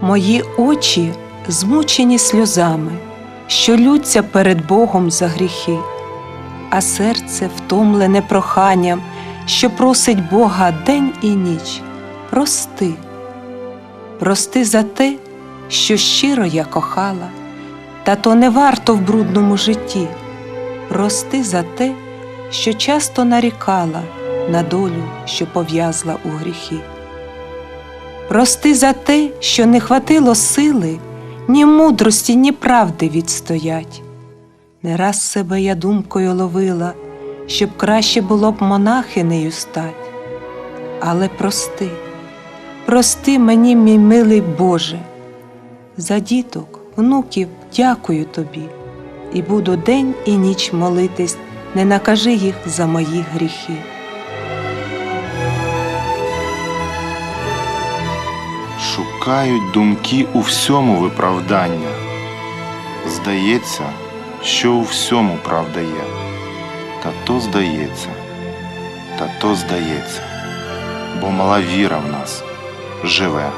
Мої очі змучені сльозами, що лються перед Богом за гріхи, а серце втомлене проханням, що просить Бога день і ніч. Прости, прости за те, що щиро я кохала, та то не варто в брудному житті. Прости за те, що часто нарікала на долю, що пов'язла у гріхи. Прости за те, що не хватило сили, ні мудрості, ні правди відстоять. Не раз себе я думкою ловила, щоб краще було б монахинею стать. Але прости, прости мені, мій милий Боже, за діток, внуків дякую тобі, і буду день і ніч молитись, не накажи їх за мої гріхи. шукають думки у всьому виправдання. Здається, що у всьому правда є, та то здається, та то здається, бо мала віра в нас живе.